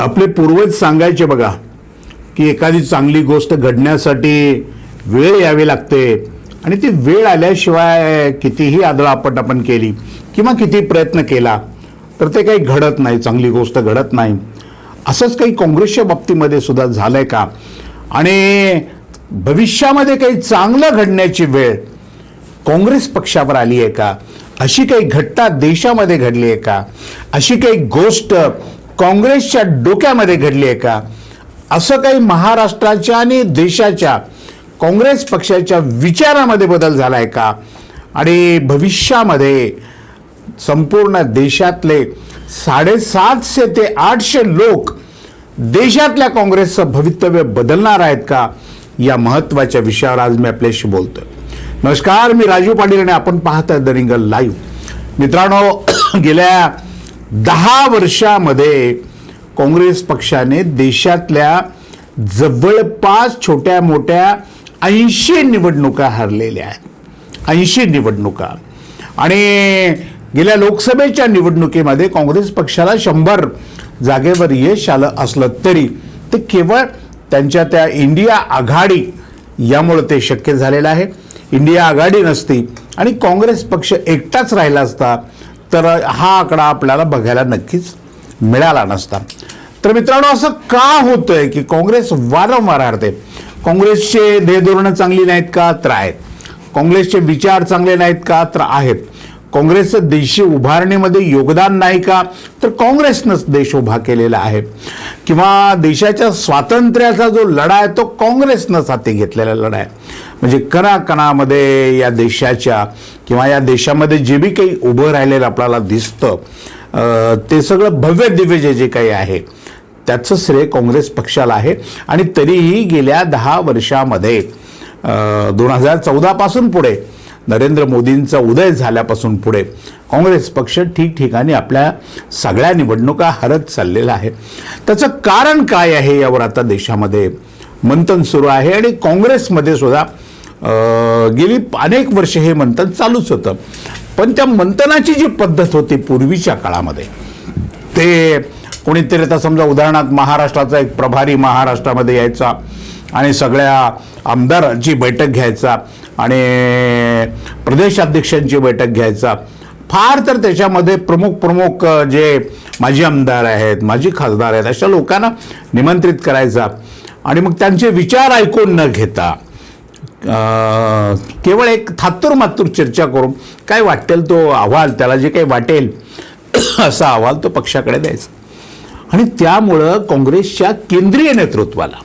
आपले पूर्वज सांगायचे बघा की एखादी चांगली गोष्ट घडण्यासाठी वेळ यावी लागते. आणि ती वेळ आल्याशिवाय कितीही आदळापट आपण केली किंवा किती प्रयत्न केला तर ते काही घडत नाही चांगली गोष्ट घडत नाही. असंच काही काँग्रेसच्या बाबतीमध्ये सुद्धा झालंय का? आणि भविष्यामध्ये काही चांगलं घडण्याची वेळ काँग्रेस पक्षावर आली आहे का? अशी काही घटना देशामध्ये घडली आहे का? अशी काही गोष्ट काँग्रेसच्या डोक्यामध्ये घडली आहे का? असं काही महाराष्ट्राच्या आणि देशाच्या काँग्रेस पक्षाच्या विचारामध्ये बदल झाला आहे का? आणि भविष्यामध्ये संपूर्ण देशातले साडेसातशे ते आठशे लोक देशातल्या काँग्रेसचं भवितव्य बदलणार आहेत का? या महत्त्वाच्या विषयावर आज मी आपल्याशी बोलतो नमस्कार मी राजीव पाटील आणि आपण पाहत आहे द रिंगल लाईव्ह. मित्रांनो गेल्या दहा वर्षामध्ये काँग्रेस पक्षाने देशातल्या जवळपास छोट्या मोठ्या ऐंशी निवडणुका हरलेल्या आहेत. ऐंशी निवडणुका. आणि गेल्या लोकसभेच्या निवडणुकीमध्ये काँग्रेस पक्षाला शंभर जागेवर यश आलं असलं तरी ते केवळ त्यांच्या त्या इंडिया आघाडी यामुळे ते शक्य झालेलं आहे. इंडिया आघाडी नसती आणि काँग्रेस पक्ष एकटाच राहिला असता तर हा आकडा आपल्याला बघायला नक्कीच मिळाला नसता. तर मित्रांनो असं का होतंय की काँग्रेस वारंवार हरते? काँग्रेसचे देहधोरणं चांगली नाहीत का? तर आहेत. काँग्रेसचे विचार चांगले नाहीत का? तर आहेत. काँग्रेसचं देशी उभारणीमध्ये योगदान नाही का? तर काँग्रेसनंच देश उभा केलेला आहे. किंवा देशाच्या स्वातंत्र्याचा जो लढा आहे तो काँग्रेसनंच हाती घेतलेला लढा आहे. म्हणजे कणाकणामध्ये या देशाच्या किंवा या देशामध्ये जे बी काही उभं राहिलेलं आपल्याला दिसतं ते सगळं भव्य दिव्य जे जे काही आहे त्याचं श्रेय काँग्रेस पक्षाला आहे. आणि तरीही गेल्या दहा वर्षामध्ये दोन हजार चौदापासून पुढे नरेंद्र मोदींचा उदय झाल्यापासून पुढे काँग्रेस पक्ष ठिकठिकाणी आपल्या सगळ्या निवडणुका हरत चाललेला आहे. त्याचं कारण काय आहे यावर आता देशामध्ये मंथन सुरू आहे आणि काँग्रेसमध्ये सुद्धा गेली अनेक वर्ष हे मंथन चालूच होतं. पण त्या मंथनाची जी पद्धत होती पूर्वीच्या काळामध्ये ते कोणीतरी आता समजा उदाहरणार्थ महाराष्ट्राचा एक प्रभारी महाराष्ट्रामध्ये यायचा आणि सगळ्या आमदारांची बैठक घ्यायचा आणि प्रदेशाध्यक्षांची बैठक घ्यायचा. फार तर त्याच्यामध्ये प्रमुख प्रमुख जे माजी आमदार आहेत माजी खासदार आहेत अशा लोकांना निमंत्रित करायचा. आणि मग त्यांचे विचार ऐकून न घेता केवळ एक थातूर मातूर चर्चा करून काय वाटेल तो अहवाल त्याला जे काही वाटेल असा अहवाल तो पक्षाकडे द्यायचा. आणि त्यामुळं काँग्रेसच्या केंद्रीय नेतृत्वाला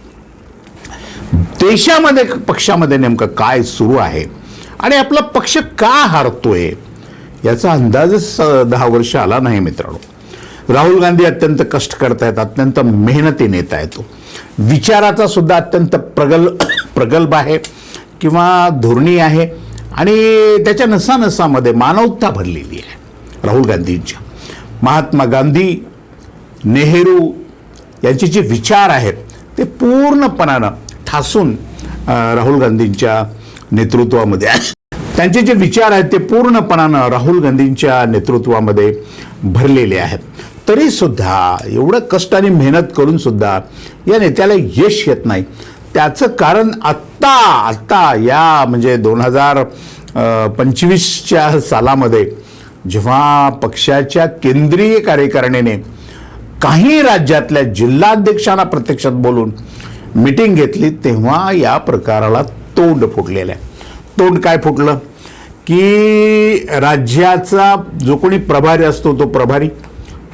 देशामध्ये पक्षामध्ये नेमकं काय सुरू आहे? आणि आपला पक्ष का हारतोय? याचा अंदाजच दहा वर्ष आला नाही मित्रांनो. राहुल गांधी अत्यंत कष्ट करतायत अत्यंत मेहनती नेता येतो विचाराचा सुद्धा अत्यंत प्रगल प्रगल्भ आहे किंवा धोरणी आहे आणि त्याच्या नसानसामध्ये मानवता भरलेली आहे राहुल गांधींच्या. महात्मा गांधी नेहरू यांचे जे विचार आहेत ते पूर्णपणानं ठासून राहुल गांधींच्या नेतृत्वामध्ये. त्यांचे जे विचार आहेत ते पूर्णपणानं राहुल गांधींच्या नेतृत्वामध्ये भरलेले आहेत. तरी सुद्धा एवढं कष्ट आणि मेहनत करून सुद्धा या नेत्याला यश येत नाही. त्याचं कारण आत्ता आत्ता या म्हणजे दोन हजार पंचवीसच्या सालामध्ये जेव्हा पक्षाच्या केंद्रीय कार्यकारिणीने काही राज्यातल्या जिल्हाध्यक्षांना प्रत्यक्षात बोलून मिटिंग घेतली तेव्हा या प्रकाराला तोंड फुटलेलं आहे. तोंड काय फुटलं? की राज्याचा जो कोणी प्रभारी असतो तो प्रभारी.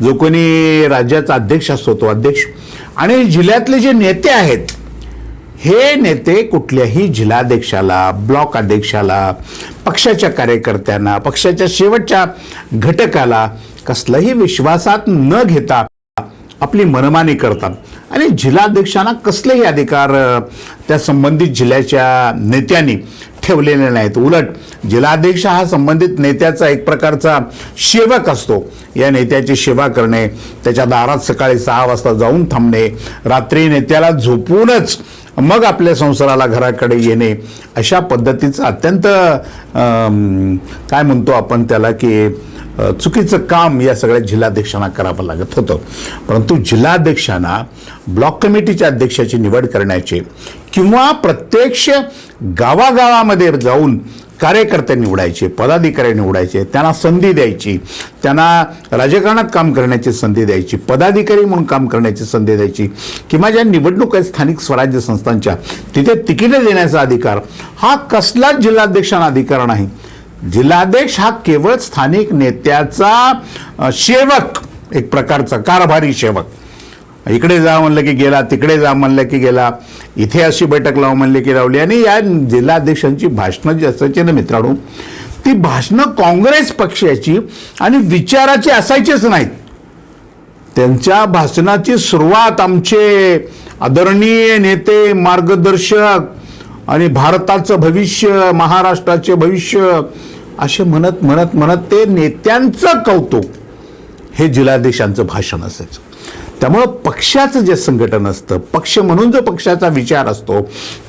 जो कोणी राज्याचा अध्यक्ष असतो तो अध्यक्ष. आणि जिल्ह्यातले जे नेते आहेत हे नेते कुठल्याही जिल्हाध्यक्षाला ब्लॉक अध्यक्षाला पक्षाच्या कार्यकर्त्यांना पक्षाच्या शेवटच्या घटकाला कसलाही विश्वासात न घेता आपली मनमानी करतात. आणि जिल्हाध्यक्षांना कसलेही अधिकार त्या संबंधित जिल्ह्याच्या नेत्यांनी ठेवलेले नाहीत. उलट जिल्हाध्यक्ष हा संबंधित नेत्याचा एक प्रकारचा सेवक असतो. या नेत्याची सेवा करणे त्याच्या दारात सकाळी सहा वाजता जाऊन थांबणे रात्री नेत्याला झोपूनच मग आपल्या संसाराला घराकडे येणे अशा पद्धतीचं अत्यंत काय म्हणतो आपण त्याला की चुकीचं काम या सगळ्या जिल्हाध्यक्षांना करावं लागत होतं. परंतु जिल्हाध्यक्षांना ब्लॉक कमिटीच्या अध्यक्षाची निवड करण्याचे किंवा प्रत्यक्ष गावागावामध्ये जाऊन कार्यकर्ते निवडायचे पदाधिकारी निवडायचे त्यांना संधी द्यायची त्यांना राजकारणात काम करण्याची संधी द्यायची पदाधिकारी म्हणून काम करण्याची संधी द्यायची किंवा ज्या निवडणूक आहेत स्थानिक स्वराज्य संस्थांच्या तिथे तिकीटे देण्याचा अधिकार हा कसलाच जिल्हाध्यक्षांना अधिकार नाही. जिल्हाध्यक्ष हा केवळ स्थानिक नेत्याचा सेवक एक प्रकारचा कारभारी सेवक. इकडे जा म्हणलं की गेला तिकडे जा म्हणलं की गेला इथे अशी बैठक लावू म्हणले की लावली. आणि या जिल्हाध्यक्षांची भाषणं जी असायची ना मित्रांनो ती भाषणं काँग्रेस पक्षाची आणि विचाराची असायचीच नाहीत. त्यांच्या भाषणाची सुरुवात आमचे आदरणीय नेते मार्गदर्शक आणि भारताचं भविष्य महाराष्ट्राचे भविष्य असे म्हणत म्हणत म्हणत ते नेत्यांचं कौतुक हे जिल्हाधीशांचं भाषण असायचं. त्यामुळं पक्षाचं जे संघटन असतं पक्ष म्हणून जो पक्षाचा विचार असतो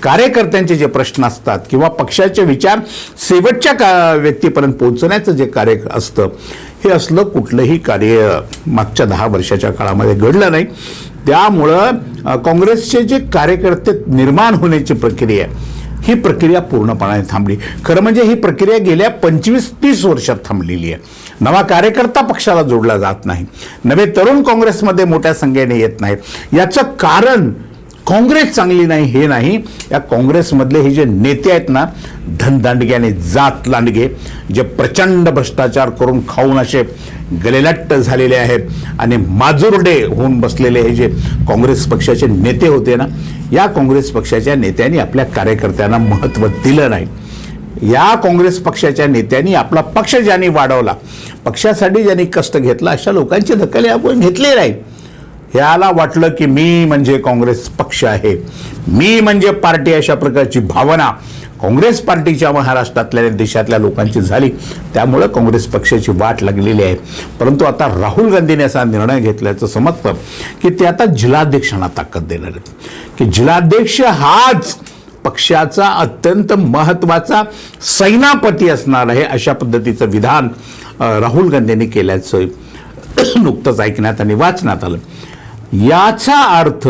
कार्यकर्त्यांचे जे प्रश्न असतात किंवा पक्षाचे विचार शेवटच्या का व्यक्तीपर्यंत पोहोचण्याचं जे कार्य असतं हे असलं कुठलंही कार्य मागच्या दहा वर्षाच्या काळामध्ये घडलं नाही. त्यामुळं काँग्रेसचे जे कार्यकर्ते निर्माण होण्याची प्रक्रिया आहे, ही प्रक्रिया पूर्णपणे थांबली. खरं म्हणजे ही प्रक्रिया गेल्या पंचवीस तीस वर्षात थांबलेली आहे. नवा कार्यकर्ता पक्षाला जोडला जात नाही. नवे तरुण काँग्रेसमध्ये मोठ्या संख्येने येत नाहीत. याचं कारण काँग्रेस चांगली नाही हे नाही. या काँग्रेसमधले हे जे नेते आहेत ना धनदांडग्याने जात लांडगे जे प्रचंड भ्रष्टाचार करून खाऊन असे गलेलट्ट झालेले आहेत आणि माजुर्डे होऊन बसलेले हे जे काँग्रेस पक्षाचे नेते होते ना या काँग्रेस पक्षाच्या नेत्यांनी आपल्या कार्यकर्त्यांना महत्त्व दिलं नाही. या काँग्रेस पक्षाच्या नेत्यांनी आपला पक्ष ज्यांनी वाढवला पक्षासाठी ज्यांनी कष्ट घेतला अशा लोकांची दखल आपण घेतली नाही. ह्याला वाटलं की मी म्हणजे काँग्रेस पक्ष आहे. मी म्हणजे पार्टी अशा प्रकारची भावना काँग्रेस पार्टीच्या महाराष्ट्रातल्या देशातल्या लोकांची झाली. त्यामुळं काँग्रेस पक्षाची वाट लागलेली आहे. परंतु आता राहुल गांधीने असा निर्णय घेतल्याचं समजतं की ते आता जिल्हाध्यक्षांना ताकद देणार आहेत. की जिल्हाध्यक्ष हाच पक्षाचा अत्यंत महत्त्वाचा सैनापती असणार आहे अशा पद्धतीचं विधान राहुल गांधींनी केल्याचं नुकतंच ऐकण्यात आणि वाचण्यात आलं. याचा अर्थ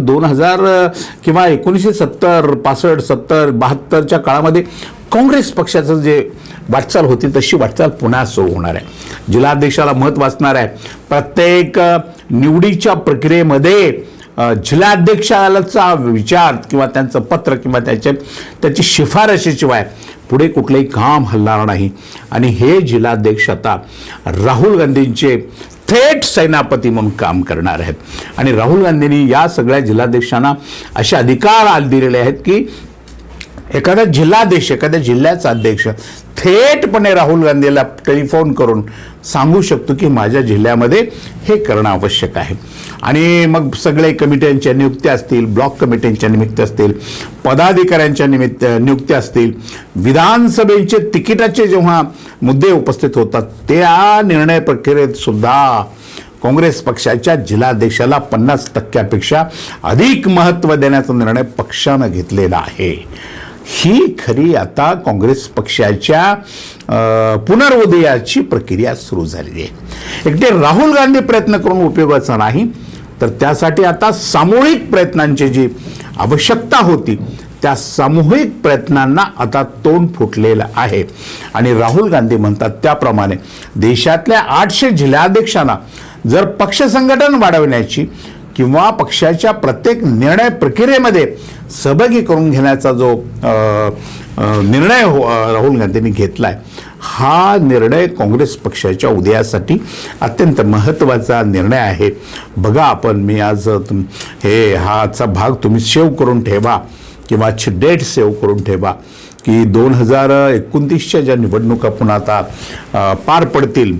दोन हजार किंवा एकोणीसशे सत्तर पासष्ट सत्तर बहात्तरच्या काळामध्ये काँग्रेस पक्षाचं जे वाटचाल होती तशी वाटचाल पुन्हा सुरू होणार आहे. जिल्हाध्यक्षाला महत्त्व असणार आहे. प्रत्येक निवडीच्या प्रक्रियेमध्ये जिल्हाध्यक्षाचा विचार किंवा त्यांचं पत्र किंवा त्याचे त्याची शिफारशीशिवाय पुढे कुठलंही काम हलणार नाही. आणि हे जिल्हाध्यक्ष आता राहुल गांधींचे थेट सेनापती म्हणून काम करणार आहेत. आणि राहुल गांधींनी या सगळ्या जिल्हाध्यक्षांना असे अधिकार आज दिलेले आहेत की एखादा जिल्हाध्यक्ष एखाद्या जिल्ह्याचा अध्यक्ष थेटपणे राहुल गांधीला टेलिफोन करून सांगू शकतो की माझ्या जिल्ह्यामध्ये हे करणं आवश्यक आहे. आणि मग सगळे कमिट्यांच्या नियुक्त्या असतील ब्लॉक कमिट्यांच्या निमित्त असतील पदाधिकाऱ्यांच्या निमित्त नियुक्त्या असतील विधानसभेचे तिकिटाचे जेव्हा मुद्दे उपस्थित होतात त्या निर्णय प्रक्रियेत सुद्धा काँग्रेस पक्षाच्या जिल्हाध्यक्षाला पन्नास टक्क्यापेक्षा अधिक महत्त्व देण्याचा निर्णय पक्षानं घेतलेला आहे. ही खरी आता काँग्रेस पक्षाच्या अ, पुनर्उदयाची प्रक्रिया सुरू झालेली आहे. एकटे राहुल गांधी प्रयत्न करून उपयोगाचा नाही तर त्यासाठी आता सामूहिक प्रयत्नांची जी आवश्यकता होती त्या सामूहिक प्रयत्नांना आता तोंड फुटलेलं आहे. आणि राहुल गांधी म्हणतात त्याप्रमाणे देशातल्या आठशे जिल्हाध्यक्षांना जर पक्ष संघटन वाढवण्याची किंवा पक्षाच्या प्रत्येक निर्णय प्रक्रियेमध्ये सहभागी करून घेण्याचा जो निर्णय हो राहुल गांधींनी घेतला आहे हा निर्णय काँग्रेस पक्षाच्या उदयासाठी अत्यंत महत्त्वाचा निर्णय आहे. बघा आपण मी आज तुम हे हाचा भाग तुम्ही सेव्ह करून ठेवा किंवा डेट सेव्ह करून ठेवा की दोन हजार एकोणतीसच्या ज्या निवडणुका पुन्हा आता पार पडतील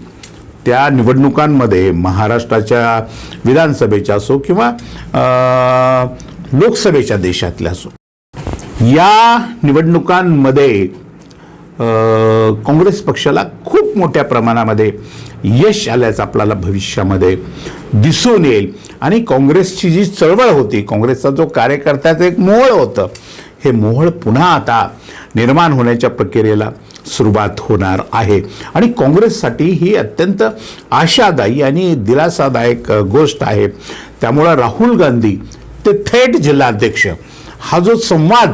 त्या निवडणुकांमध्ये महाराष्ट्राच्या विधानसभेच्या असो किंवा लोकसभेच्या देशातल्या असो या निवडणुकांमध्ये काँग्रेस पक्षाला खूप मोठ्या प्रमाणामध्ये यश आल्याचं आपल्याला भविष्यामध्ये दिसून येईल. आणि काँग्रेसची जी चळवळ होती काँग्रेसचा जो कार्यकर्त्याचं एक मोहळ होतं हे मोहळ पुन्हा आता निर्माण होण्याच्या प्रक्रियेला सुरुवात होणार आहे. आणि काँग्रेससाठी ही अत्यंत आशादायी आणि दिलासादायक गोष्ट आहे. त्यामुळं राहुल गांधी ते थेट जिल्हाध्यक्ष. हा जो संवाद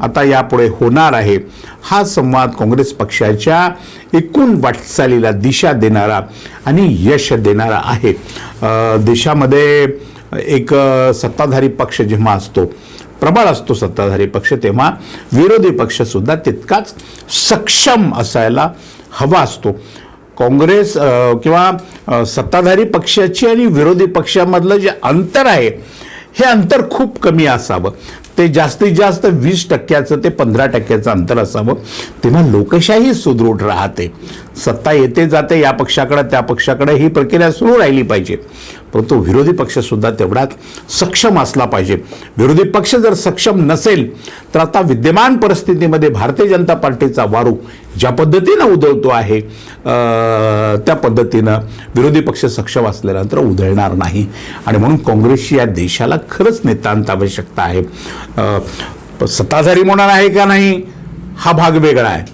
आता यापुढे होणार आहे हा संवाद काँग्रेस पक्षाच्या एकूण वाटचालीला दिशा देणारा आणि यश देणारा आहे. देशामध्ये एक सत्ताधारी पक्ष जेव्हा असतो प्रबळ असतो सत्ताधारी पक्ष तेव्हा विरोधी पक्ष सुद्धा तितकाच सक्षम असायला हवा असतो. काँग्रेस किंवा सत्ताधारी पक्षाची आणि विरोधी पक्षामधलं जे अंतर आहे हे अंतर खूप कमी असावं. ते जास्तीत जास्त वीस टक्क्याचं ते पंधरा टक्क्याचं अंतर असावं. तेव्हा लोकशाही सुदृढ राहते. सत्ता येते जाते या पक्षाकडे त्या पक्षाकडे ही प्रक्रिया सुरू राहिली पाहिजे. परंतु विरोधी पक्षसुद्धा तेवढाच सक्षम असला पाहिजे. विरोधी पक्ष जर सक्षम नसेल तर आता विद्यमान परिस्थितीमध्ये भारतीय जनता पार्टीचा वारू ज्या पद्धतीनं उधळतो आहे त्या पद्धतीनं विरोधी पक्ष सक्षम असल्यानंतर उधळणार नाही. आणि म्हणून काँग्रेसची या देशाला खरंच नितांत आवश्यकता आहे. सत्ताधारी म्हणून आहे का नाही हा भाग वेगळा आहे.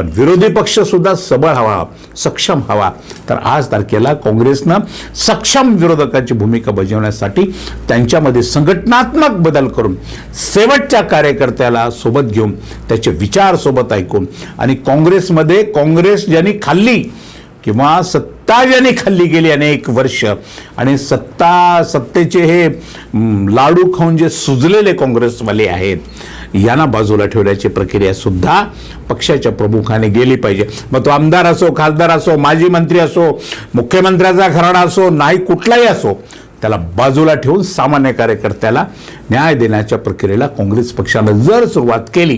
पण विरोधी पक्ष सुद्धा सबळ हवा सक्षम हवा. तर आज तारखेला काँग्रेसनं सक्षम विरोधकाची भूमिका बजावण्यासाठी त्यांच्यामध्ये संघटनात्मक बदल करून शेवटच्या कार्यकर्त्याला सोबत घेऊन त्याचे विचार सोबत ऐकून आणि काँग्रेसमध्ये काँग्रेस ज्यांनी खाल्ली किंवा सत्ता ज्यांनी खाल्ली गेली अनेक वर्ष आणि सत्ता सत्तेचे हे लाडू खाऊन जे सुजलेले काँग्रेसवाले आहेत यांना बाजूला ठेवण्याची प्रक्रिया सुद्धा पक्षाच्या प्रमुखाने गेली पाहिजे. मग तो आमदार असो खासदार असो माजी मंत्री असो मुख्यमंत्र्याचा घराणा असो नाही कुठलाही असो त्याला बाजूला ठेवून सामान्य कार्यकर्त्याला न्याय देण्याच्या प्रक्रियेला काँग्रेस पक्षानं जर सुरुवात केली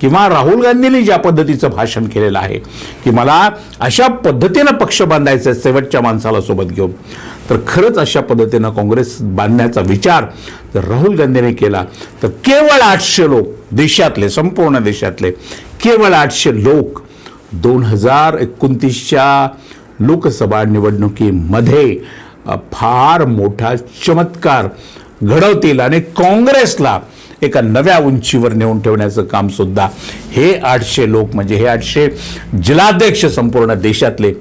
किंवा राहुल गांधींनी ज्या पद्धतीचं भाषण केलेलं आहे की मला अशा पद्धतीनं पक्ष बांधायचं आहे शेवटच्या माणसाला सोबत घेऊन तर खरंच अशा पद्धतीनं काँग्रेस बांधण्याचा विचार जर राहुल गांधींनी केला तर केवळ आठशे लोक देशातले संपूर्ण देशातले केवळ आठशे लोक दोन हजार एकोणतीसच्या लोकसभा निवडणुकीमध्ये फार मोठा चमत्कार घडवतील आणि काँग्रेसला एका नव्या उंचीवर नेऊन ठेवण्याचं काम सुद्धा हे आठशे लोक म्हणजे हे आठशे जिल्हाध्यक्ष संपूर्ण देशातले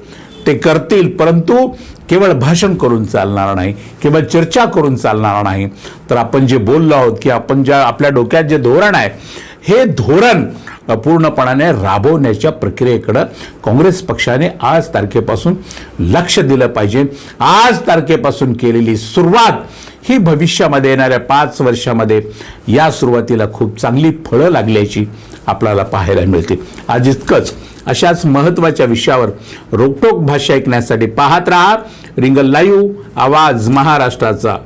ते करतील. परंतु केवळ भाषण करून चालणार नाही केवळ चर्चा करून चालणार नाही. तर आपण जे बोललो आहोत की आपण ज्या आपल्या डोक्यात जे धोरण आहे हे धोरण पूर्णपणाने राबवण्याच्या प्रक्रियेकडं काँग्रेस पक्षाने आज तारखेपासून लक्ष दिलं पाहिजे. आज तारखेपासून केलेली सुरुवात ही भविष्यामध्ये येणाऱ्या पाच वर्षामध्ये या सुरुवातीला खूप चांगली फळं लागल्याची आपल्याला पाहायला मिळते आज इतकंच. अशाच महत्त्वाच्या विषयावर रोकटोक भाषा ऐकण्यासाठी पाहत राहा. रिंगल लाईव्ह आवाज महाराष्ट्राचा.